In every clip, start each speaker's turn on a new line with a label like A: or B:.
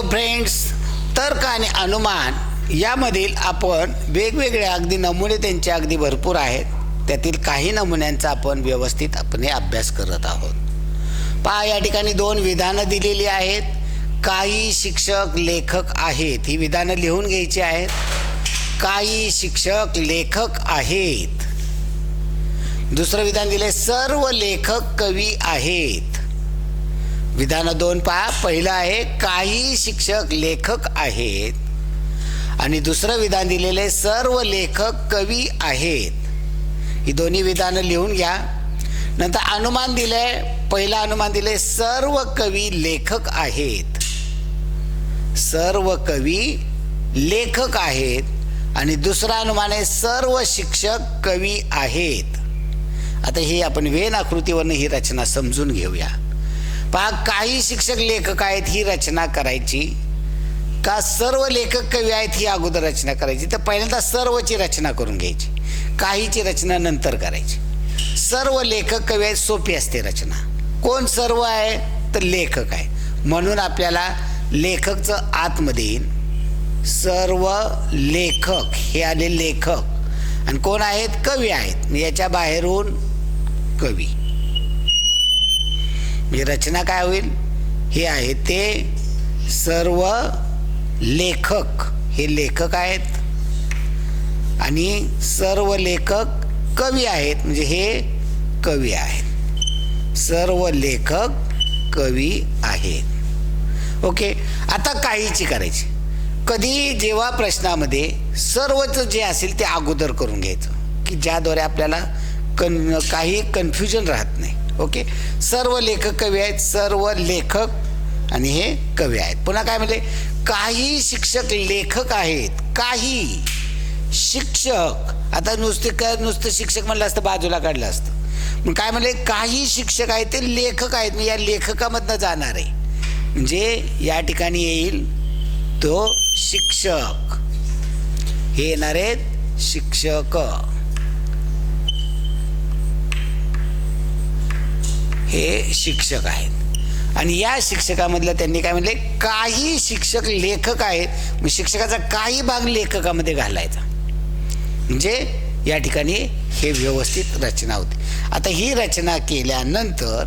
A: Hello friends तर्क आणि अनुमान यामधील आपण वेगवेगळे अगदी नमुने त्यांचे अगदी भरपूर आहेत. त्यातील काही नमुन्यांचा आपण व्यवस्थित आपण अभ्यास करत आहोत. पहा या ठिकाणी दोन विधानं दिलेली आहेत. काही शिक्षक लेखक आहेत. ही विधानं लिहून घ्यायची आहेत. काही शिक्षक लेखक आहेत. दुसरं विधान दिले सर्व लेखक कवी आहेत. विधान दोन पहा. पहिलं आहे काही शिक्षक लेखक आहेत आणि दुसरं विधान दिलेले सर्व लेखक कवी आहेत. ही दोन्ही विधानं लिहून घ्या. नंतर अनुमान दिले पहिलं अनुमान दिले सर्व कवी लेखक आहेत. सर्व कवी लेखक आहेत आणि दुसरं अनुमान आहे सर्व शिक्षक कवी आहेत. आता ही आपण वेन आकृतीवरनं ही रचना समजून घेऊया. पहा काही शिक्षक लेखक आहेत ही रचना करायची. का सर्व लेखक कवी आहेत ही अगोदर रचना करायची. तर पहिल्यांदा सर्वची रचना करून घ्यायची. काहीची रचना नंतर करायची. सर्व लेखक कवी आहेत सोपी असते रचना. कोण सर्व आहे तर लेखक आहे. म्हणून आपल्याला लेखकचं आतमध्ये येईल सर्व लेखक हे आले लेखक. आणि कोण आहेत? कवी आहेत. याच्या बाहेरून कवी. म्हणजे रचना काय होईल? हे आहे ते सर्व लेखक. हे लेखक आहेत. आणि सर्व लेखक कवी आहेत. म्हणजे हे कवी आहेत. सर्व लेखक कवी आहेत. ओके? आता काहीची करायची. कधी जेव्हा प्रश्नामध्ये सर्वच जे असेल ते अगोदर करून घ्यायचं. की ज्याद्वारे आपल्याला कन काही कन्फ्युजन राहत नाही. ओके. सर्व लेखक कवी आहेत सर्व लेखक आणि हे कवी आहेत. पुन्हा काय म्हणले? काही शिक्षक लेखक आहेत. काही शिक्षक. आता नुसते काय नुसतं शिक्षक म्हणलं असतं बाजूला काढलं असतं. मग काय म्हणले? काही शिक्षक आहेत ते लेखक आहेत. मी या लेखकामधनं जाणार आहे. म्हणजे या ठिकाणी येईल तो शिक्षक. हे येणार आहेत शिक्षक. हे शिक्षक आहेत. आणि या शिक्षकामधलं त्यांनी काय म्हणले काही शिक्षक लेखक आहेत मग शिक्षकाचा काही भाग लेखकामध्ये घालायचा. म्हणजे या ठिकाणी हे व्यवस्थित रचना होती. आता ही रचना केल्यानंतर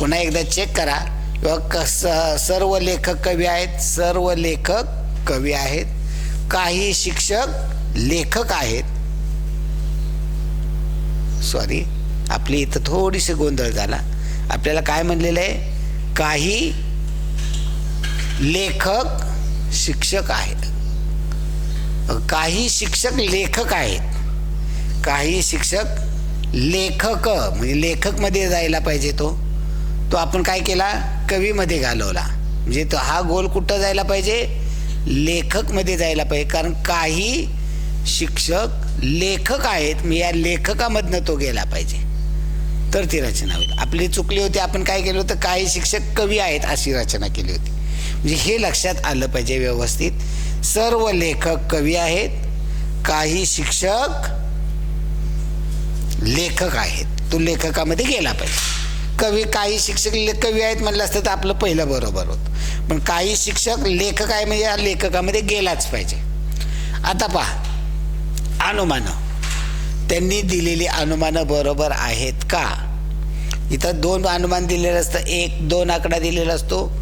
A: पुन्हा एकदा चेक करा. किंवा कस सर्व लेखक कवी आहेत सर्व लेखक कवी आहेत काही शिक्षक लेखक आहेत. सॉरी आपली इथं थोडीशी गोंधळ झाला. आपल्याला काय म्हणलेलं आहे? काही लेखक शिक्षक आहेत. काही शिक्षक लेखक आहेत. काही शिक्षक लेखक म्हणजे लेखकमध्ये जायला पाहिजे तो. तो आपण काय केला? कवीमध्ये घालवला. म्हणजे तो हा गोल कुठं जायला पाहिजे? लेखकमध्ये जायला पाहिजे. कारण काही शिक्षक लेखक आहेत मी या लेखकामधनं तो गेला पाहिजे. तर ती रचना होईल आपली चुकली होती आपण काय केलं होतं? काही शिक्षक कवी आहेत अशी रचना केली होती. म्हणजे हे लक्षात आलं पाहिजे व्यवस्थित. सर्व लेखक कवी आहेत काही शिक्षक लेखक आहेत. तो लेखकामध्ये गेला पाहिजे. कवी काही शिक्षक कवी आहेत म्हणलं असतं तर आपलं पहिलं बरोबर होतं. पण काही शिक्षक लेखक आहे म्हणजे या लेखकामध्ये गेलाच पाहिजे. आता पहा अनुमानं. त्यांनी दिलेली अनुमानं बरोबर आहेत का? इथं दोन अनुमान दिलेलं असतं एक दोन आकडा दिलेला असतो.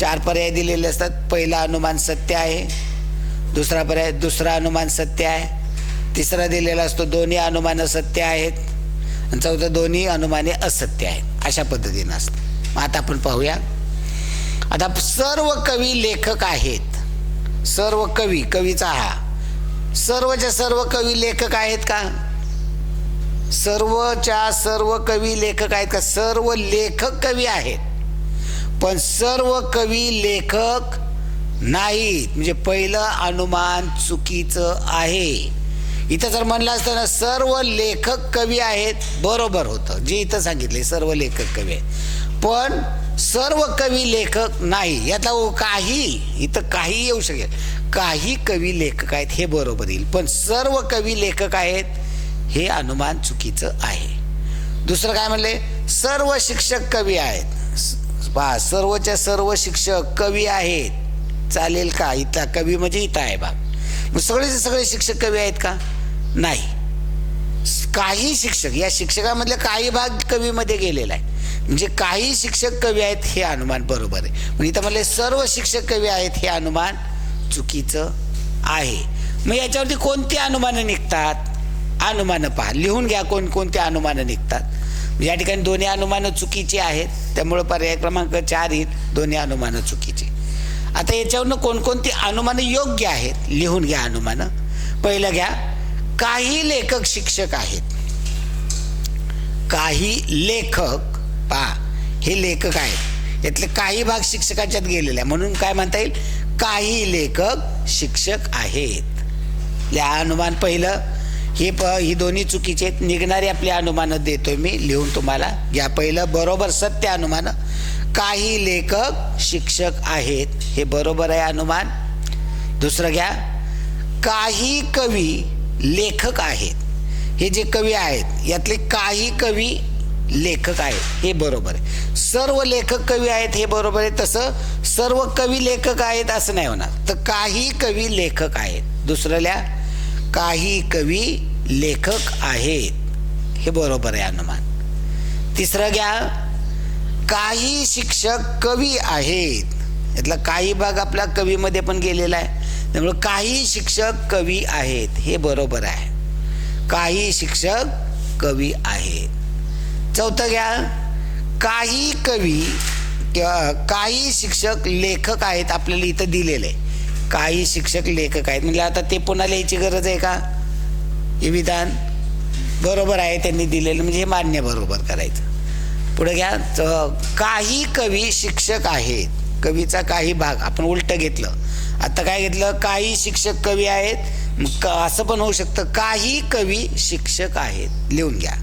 A: चार पर्याय दिलेले असतात. पहिला अनुमान सत्य आहे. दुसरा पर्याय दुसरा अनुमान सत्य आहे. तिसरा दिलेला असतो. दोन्ही अनुमानं सत्य आहेत. आणि चौथं दोन्ही अनुमाने असत्य आहेत. अशा पद्धतीनं असतं. मग आता आपण पाहूया. आता सर्व कवी लेखक आहेत. सर्व कवी कवीचा हा. सर्वच्या सर्व कवी लेखक आहेत का? सर्वच्या सर्व कवी लेखक आहेत का? सर्व लेखक कवी आहेत. पण सर्व कवी लेखक नाहीत. म्हणजे पहिलं अनुमान चुकीचं आहे. इथं जर म्हणलं असतं ना सर्व लेखक कवी आहेत बरोबर होतं. जे इथं सांगितले सर्व लेखक कवी आहेत. पण सर्व कवी लेखक नाही. यातला काही इथं काही येऊ शकेल. काही कवी लेखक आहेत हे बरोबर येईल. पण सर्व कवी लेखक आहेत हे अनुमान चुकीचं आहे. दुसरं काय म्हणले? सर्व शिक्षक कवी आहेत. बा पहा सर्वच्या सर्व शिक्षक कवी आहेत. चालेल का? इथला कवी म्हणजे इथं आहे बाग मग सगळेचे सगळे शिक्षक कवी आहेत का? नाही. काही शिक्षक या शिक्षकामधले काही भाग कवीमध्ये गेलेला आहे. म्हणजे काही शिक्षक कवी आहेत हे अनुमान बरोबर आहे. पण इथं म्हणले सर्व शिक्षक कवी आहेत हे अनुमान चुकीचं आहे. मग याच्यावरती कोणती अनुमानं निघतात? अनुमानं पहा. लिहून घ्या कोणकोणते अनुमानं निघतात. या ठिकाणी दोन्ही अनुमानं चुकीची आहेत. त्यामुळं पर्याय क्रमांक चार येईल. दोन्ही अनुमानं चुकीची. आता याच्यावरनं कोणकोणती अनुमानं योग्य आहेत? लिहून घ्या अनुमानं. पहिलं घ्या. काही लेखक शिक्षक आहेत. काही लेखक पहा हे लेखक आहेत. यातले काही भाग शिक्षकाच्यात गेलेले आहे म्हणून काय म्हणता येईल? काही लेखक शिक्षक आहेत. या अनुमान पहिलं. हे प ही दोन्ही चुकीचे आहेत. निघणारी आपली अनुमानं देतोय मी लिहून तुम्हाला घ्या. पहिलं बरोबर सत्य अनुमानं. काही लेखक शिक्षक आहेत. हे बरोबर आहे अनुमान. दुसरं घ्या. काही कवी लेखक आहेत. हे जे कवी आहेत यातले काही कवी लेखक आहेत. हे बरोबर आहे. सर्व लेखक कवी आहेत हे बरोबर आहे. तसं सर्व कवी लेखक आहेत असं नाही होणार. तर काही कवी लेखक आहेत. दुसऱ्याला काही कवी लेखक आहेत. हे बरोबर आहे अनुमान तिसरं घ्या काही शिक्षक कवी आहेत. यातला काही भाग आपल्या कवीमध्ये पण गेलेला आहे. त्यामुळे काही शिक्षक कवी आहेत हे बरोबर आहे. काही शिक्षक कवी आहेत. चौथं घ्या काही कवी किंवा काही शिक्षक लेखक आहेत आपल्याला इथं दिलेले. काही शिक्षक लेखक आहेत. म्हणजे आता ते पुन्हा लिहायची गरज आहे का? हे विधान बरोबर आहे त्यांनी दिलेलं. म्हणजे हे मान्य बरोबर करायचं. पुढे घ्या. काही कवी शिक्षक आहेत. कवीचा काही भाग. आपण उलट घेतलं. आता काय घेतलं? काही शिक्षक कवी आहेत. मग क- असं पण होऊ शकतं. काही कवी शिक्षक आहेत. लिहून घ्या.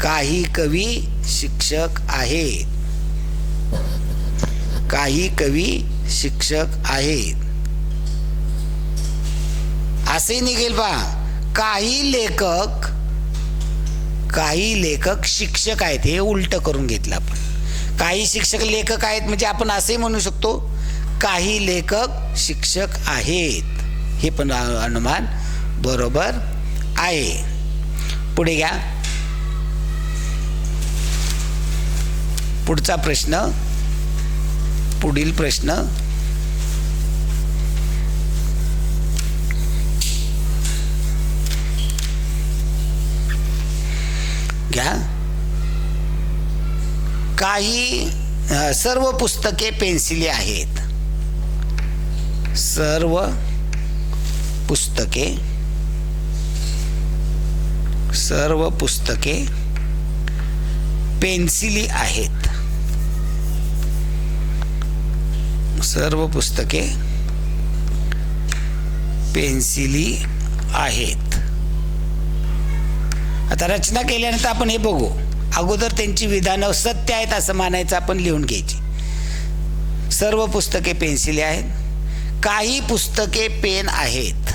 A: काही कवी शिक्षक आहेत. काही कवी शिक्षक आहेत. असे निघेल पहा काही लेखक काही लेखक शिक्षक आहेत हे उलट करून घेतलं आपण. काही शिक्षक लेखक आहेत म्हणजे आपण असे म्हणू शकतो काही लेखक शिक्षक आहेत. हे पण अनुमान बरोबर आहे. पुढे घ्या. पुढचा प्रश्न पुढील प्रश्न. घ्या. काही सर्व पुस्तके पेन्सिली आहेत. सर्व पुस्तके सर्व पुस्तके पेन्सिली आहेत. सर्व पुस्तके पेन्सिली आहेत. आता रचना केल्यानंतर आपण हे बघू. अगोदर त्यांची विधानं सत्य आहेत असं मानायचं आपण लिहून घ्यायची. सर्व पुस्तके पेन्सिली आहेत. काही पुस्तके पेन आहेत.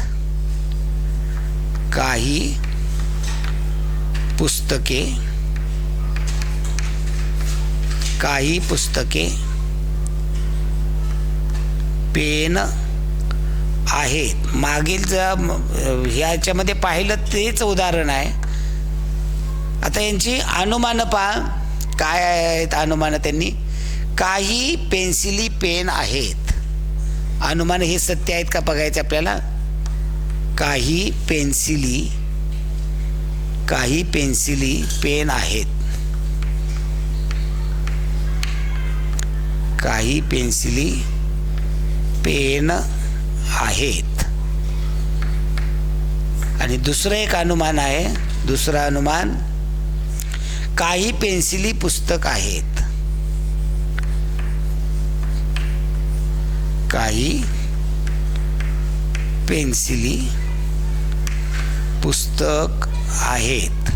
A: काही पुस्तके काही पुस्तके पेन आहेत. मागील जर ह्याच्यामध्ये पाहिलं तेच उदाहरण आहे. आता यांची अनुमानं पहा. काय आहेत अनुमानं त्यांनी? काही पेन्सिली पेन आहेत. अनुमान हे सत्य आहेत का बघायचं आपल्याला? काही पेन्सिली काही पेन्सिली पेन आहेत. काही पेन्सिली पेन आहेत. आणि दुसरं एक अनुमान आहे. दुसरं अनुमान काही पेन्सिली पुस्तक आहेत. काही पेन्सिली पुस्तक आहेत.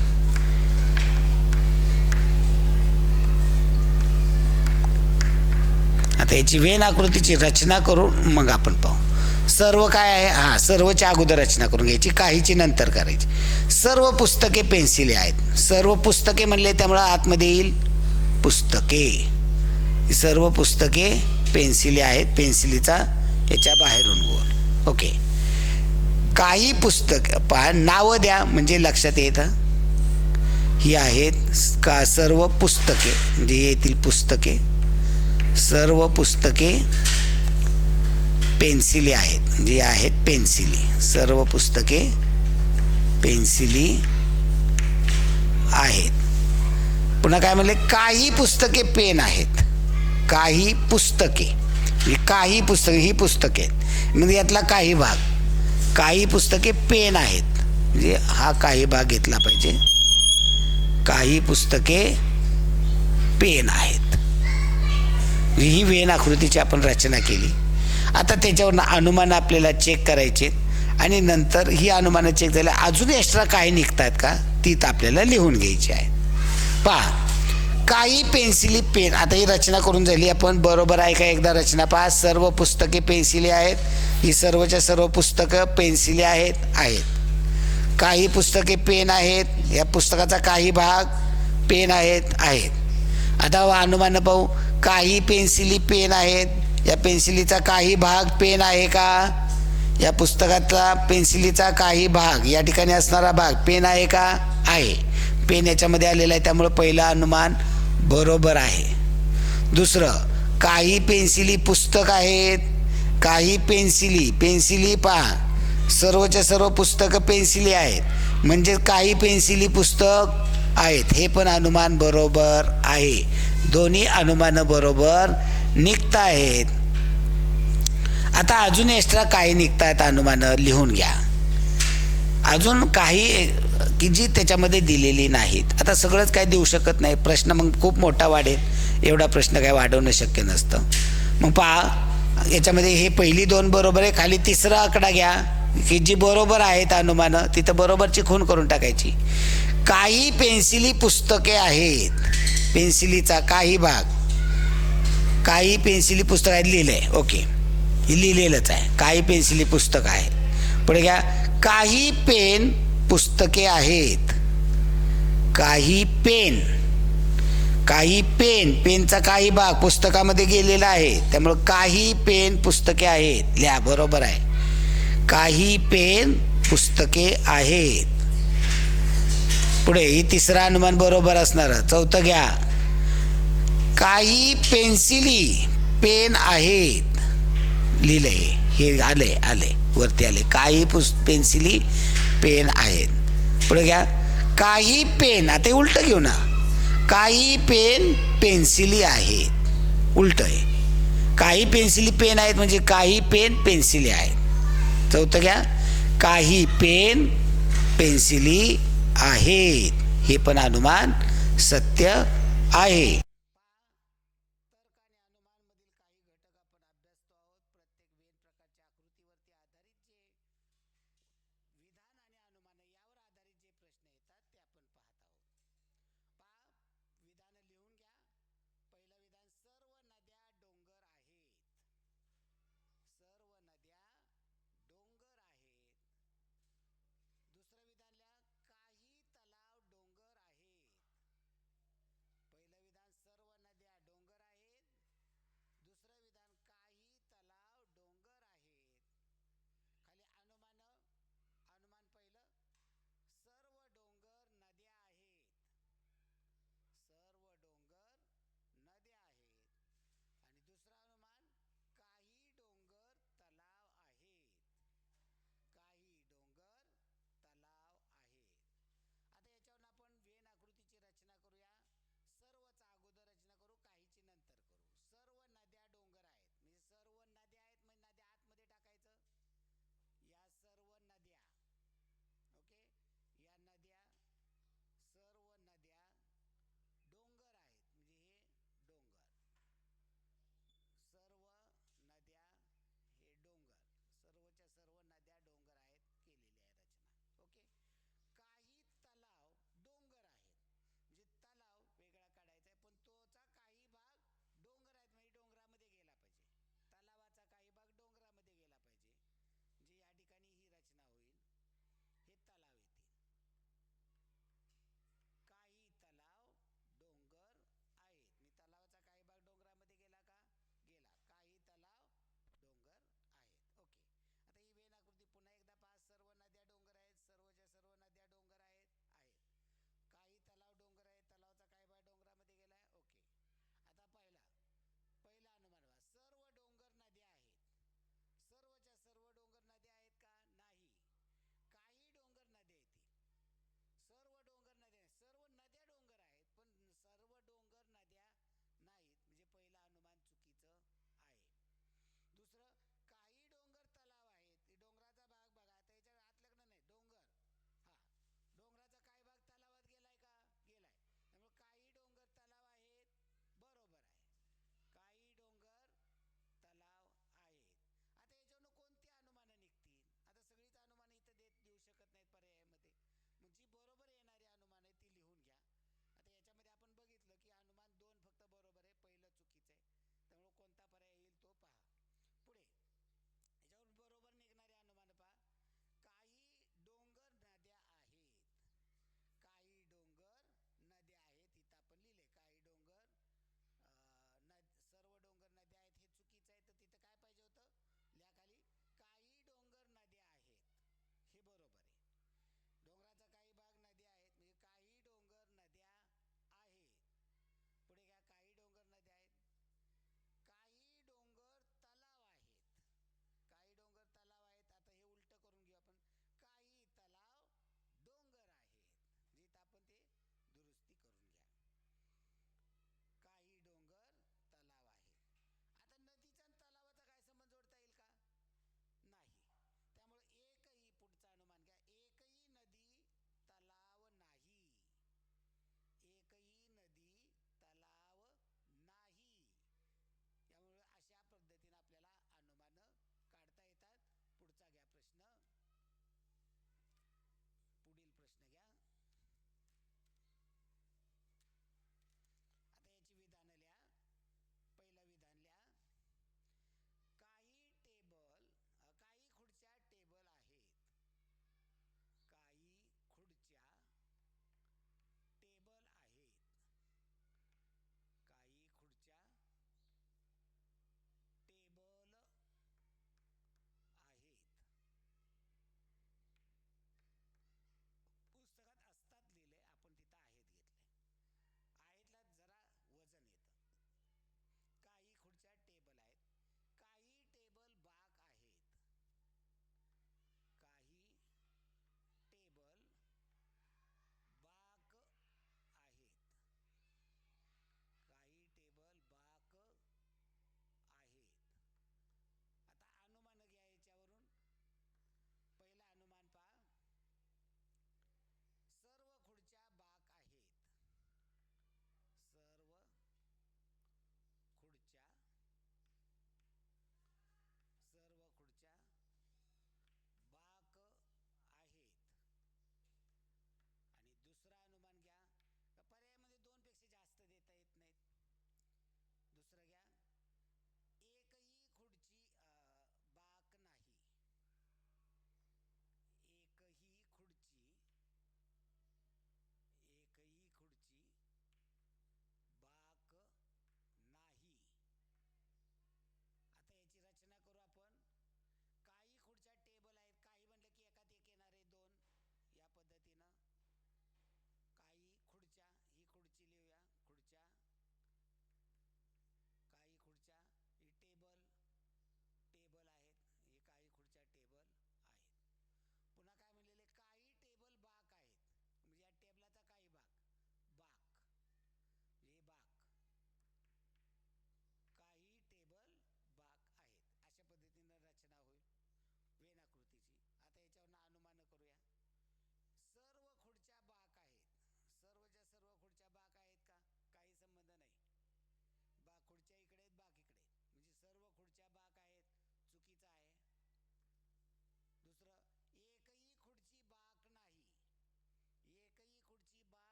A: आता याची वेन आकृतीची रचना करून मग आपण पाहू. सर्व काय आहे? हां सर्वच्या अगोदर रचना करून घ्यायची काहीची नंतर करायची. सर्व पुस्तके पेन्सिले आहेत. सर्व पुस्तके म्हणले त्यामुळं आतमध्ये येईल पुस्तके. सर्व पुस्तके पेन्सिले आहेत पेन्सिलीचा याच्या बाहेरून गोल. ओके. काही पुस्तक पहा नावं द्या म्हणजे लक्षात येतं ही. आहेत का सर्व पुस्तके म्हणजे येथील पुस्तके. सर्व पुस्तके पेन्सिली आहेत. जी आहेत पेन्सिली. सर्व पुस्तके पेन्सिली आहेत. पुन्हा काय म्हणले? काही पुस्तके पेन आहेत. काही पुस्तके. म्हणजे काही पुस्तके ही पुस्तके आहेत. म्हणजे यातला काही भाग. काही पुस्तके पेन आहेत. म्हणजे हा काही भाग घेतला पाहिजे. काही पुस्तके पेन आहेत. ही वेन आकृतीची आपण रचना केली. आता त्याच्यावरनं अनुमान आपल्याला चेक करायचे आणि नंतर ही अनुमानं चेक झाली अजून एक्स्ट्रा काही निघतात का? ती तर आपल्याला लिहून घ्यायची आहे. पहा काही पेन्सिली पेन आता ही रचना करून झाली आपण बरोबर आहे का एकदा रचना? पहा सर्व पुस्तके पेन्सिली आहेत. ही सर्वच्या सर्व पुस्तकं पेन्सिली आहेत आहेत. काही पुस्तके पेन आहेत या पुस्तकाचा काही भाग पेन आहेत आहेत. आता अनुमान पाहू काही पेन्सिली पेन आहेत या पेन्सिलीचा काही भाग पेन आहे का? या पुस्तकातला पेन्सिलीचा काही भाग या ठिकाणी असणारा भाग पेन आहे का? आहे. पेन याच्यामध्ये आलेला आहे त्यामुळे पहिलं अनुमान बरोबर आहे. दुसरं काही पेन्सिली पुस्तक आहेत? काही पेन्सिली पेन्सिली पहा. सर्वच्या सर्व पुस्तकं पेन्सिली आहेत. म्हणजे काही पेन्सिली पुस्तक आहेत. हे पण अनुमान बरोबर आहे. दोन्ही अनुमानं बरोबर निघत आहेत आता अजून एक्स्ट्रा काही निघतायत अनुमानं लिहून घ्या. अजून काही की जी त्याच्यामध्ये दिलेली नाहीत. आता सगळंच काही देऊ शकत नाही. प्रश्न मग खूप मोठा वाढेल. एवढा प्रश्न काय वाढवणं शक्य नसतं. मग पहा याच्यामध्ये हे पहिली दोन बरोबर आहे खाली तिसरा आकडा घ्या. की जी बरोबर आहेत अनुमानं तिथं बरोबरची खून करून टाकायची. काही पेन्सिली पुस्तके आहेत. पेन्सिलीचा काही भाग. काही पेन्सिली पुस्तक आहेत लिहिलंय. ओके. हे लिहिलेलंच आहे. काही पेन्सिली पुस्तक आहे पुढे घ्या. काही पेन पुस्तके आहेत. काही पेन. काही पेन. पेनचा काही भाग पुस्तकामध्ये गेलेला आहे. त्यामुळं काही पेन पुस्तके आहेत. लिहा. बरोबर आहे. काही पेन पुस्तके आहेत. पुढे ही तिसरा अनुमान बरोबर असणार. चौथं घ्या. काही पेन्सिली पेन आहेत लिहिलंय हे आले आले वरती आले. काही पुस पेन्सिली पेन आहेत. पुढे घ्या. काही पेन आता उलट घेऊ ना. काही पेन पेन्सिली आहेत. उलट आहे. काही पेन्सिली पेन आहेत म्हणजे काही पेन पेन्सिली आहेत. चौथं घ्या. काही पेन पेन्सिली आहेत. हे पण अनुमान सत्य आहे.